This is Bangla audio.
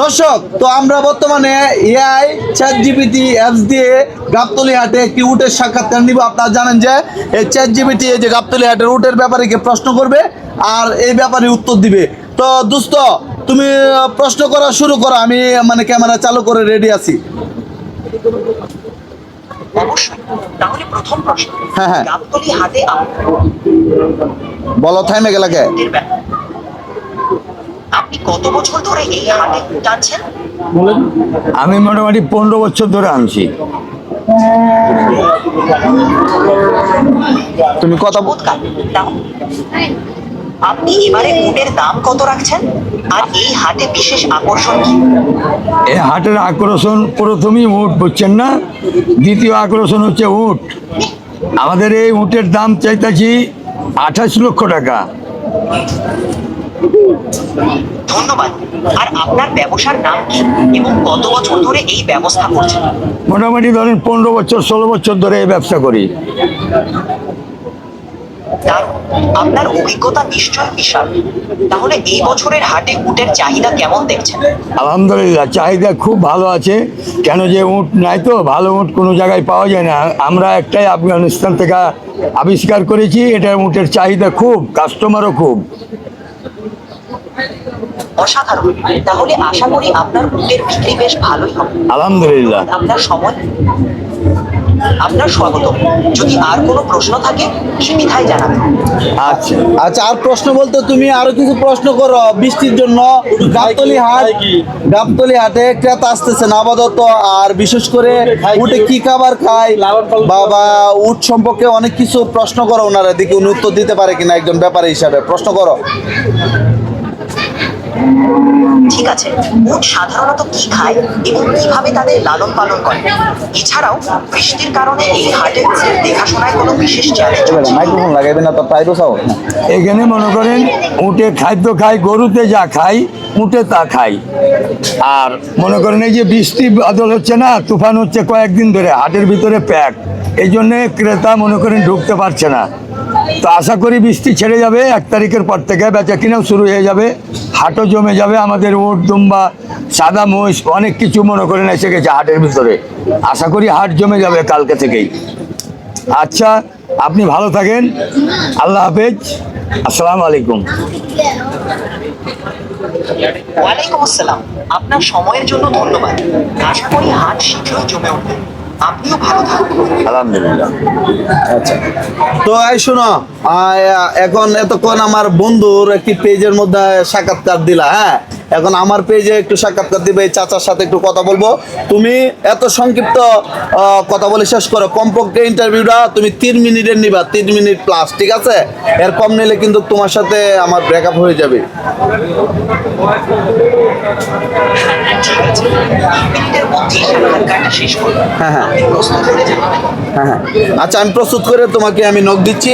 দর্শক তো আমরা বর্তমানে এআই চ্যাট জিপিটি অ্যাপস দিয়ে গাবতলি হাটে একটি উটের সাক্ষাৎকার নিব। আপনারা জানেন যে এই চ্যাট জিপিটি এই যে গাবতলি হাটের উটের ব্যাপারে কি প্রশ্ন করবে আর এই ব্যাপারে উত্তর দিবে। তো দোস্ত তুমি প্রশ্ন করা শুরু করো। আমি মানে ক্যামেরা চালু করে রেডি আছি। অবশ্যই। তাহলে প্রথম প্রশ্ন হ্যাঁ, হ্যাঁ। গাবতলি হাটে বলো থাইমে গেলাকে আপনি কত বছর ধরে এই হাটে উট আনছেন আমি মোটামুটি পনেরো বছর ধরে আনছি। তুমি কথা চমৎকার। নাও। আপনি এবারে উটের দাম কত রাখছেন? আর এই হাটে বিশেষ আকর্ষণ কি? এই হাটের আকর্ষণ প্রথমেই উট বুঝছেন না? দ্বিতীয় আকর্ষণ হচ্ছে উট। আমাদের এই উটের দাম চাইতেছি আঠাশ লক্ষ টাকা। ধন্যবাদ। আর আপনার ব্যবসার নাম কি এবং কত বছর ধরে এই ব্যবস্থা করছেন? মোটামুটি ধরেন পনেরো বছর ষোলো বছর ধরে এই ব্যবসা করি। আপনার অভিজ্ঞতা নিশ্চয় বিশাল। তাহলে এই বছরের হাটে উটের চাহিদা কেমন দেখছেন? আলহামদুলিল্লাহ চাহিদা খুব ভালো আছে। কেন যে উট নাই তো ভালো উট কোনো জায়গায় পাওয়া যায় না। আমরা একটাই আফগানিস্তান থেকে আবিষ্কার করেছি এটার উটের চাহিদা খুব কাস্টমারও খুব। অসাধারণ। তাহলে আশা করি আপনার বিক্রি বেশ ভালোই হবে। আলহামদুলিল্লাহ। আপনার সময় আপনার স্বাগত। যদি আর কোনো প্রশ্ন থাকে সুবিধায় জানাবেন আচ্ছা। আচ্ছা আর প্রশ্ন বলতে তুমি আরও কিছু প্রশ্ন করো। বৃষ্টির জন্য গাবতলি হাট গাবতলি হাটে ক্রেতা আসতেছে না আপাতত। আর বিশেষ করে উটে কি? খাবার খায়? বাবা উট সম্পর্কে অনেক কিছু প্রশ্ন করো ওনারা। দেখি উনি উত্তর দিতে পারে কিনা একজন ব্যাপারী হিসাবে। প্রশ্ন করো। ঠিক আছে উট সাধারণত কি খায় এবং কীভাবে তাদের লালন পালন করে? এছাড়াও বৃষ্টির কারণে এই হাটে উটের দেখাশোনায় কোনো বিশেষ চ্যালেঞ্জ মাইক্রোফোন লাগাইবে না তো প্রাইভেট চাও এখানে মনে করেন উটে খাদ্য খায় গরুতে যা খাই উটে তা খাই। আর মনে করেন এই যে বৃষ্টি বাদল হচ্ছে না তুফান হচ্ছে কয়েকদিন ধরে হাটের ভিতরে প্যাক। এই জন্যে ক্রেতা মনে করেন ঢুকতে পারছে না। তো আশা করি বৃষ্টি ছেড়ে যাবে এক তারিখের পর থেকে বেচা কিনাও শুরু হয়ে যাবে। হাটও জমে যাবে, আমাদের ওট, দুম্বা, সাদা মহিষ অনেক কিছু মনে করেন এসে গেছে হাটের ভিতরে। আশা করি হাট জমে যাবে কালকে থেকেই। আচ্ছা আপনি ভালো থাকেন। আল্লাহ হাফেজ। আসসালামু আলাইকুম। ওয়ালাইকুম আসসালাম। আপনার সময়ের জন্য ধন্যবাদ। আশা করি হাট শীঘ্রই জমে উঠবে। আপনিও ভালো থাকুন। আলহামদুলিল্লাহ। আচ্ছা। তো এই শোনো এখন এতক্ষণ আমার বন্ধুর একটি পেজের মধ্যে সাক্ষাৎকার দিলা হ্যাঁ? এখন আমার পেজে একটু সাক্ষাৎকার দিবে এই চাচার সাথে একটু কথা বলব। তুমি এত সংক্ষিপ্ত কথা বলে শেষ করো। কমপক্ষে ইন্টারভিউটা তুমি তিন মিনিটের নিবা তিন মিনিট প্লাস ঠিক আছে? এর কম নিলে কিন্তু তোমার সাথে আমার ব্রেকআপ হয়ে যাবে। হ্যাঁ, হ্যাঁ। হ্যাঁ হ্যাঁ। আচ্ছা আমি প্রস্তুত করে তোমাকে আমি নখ দিচ্ছি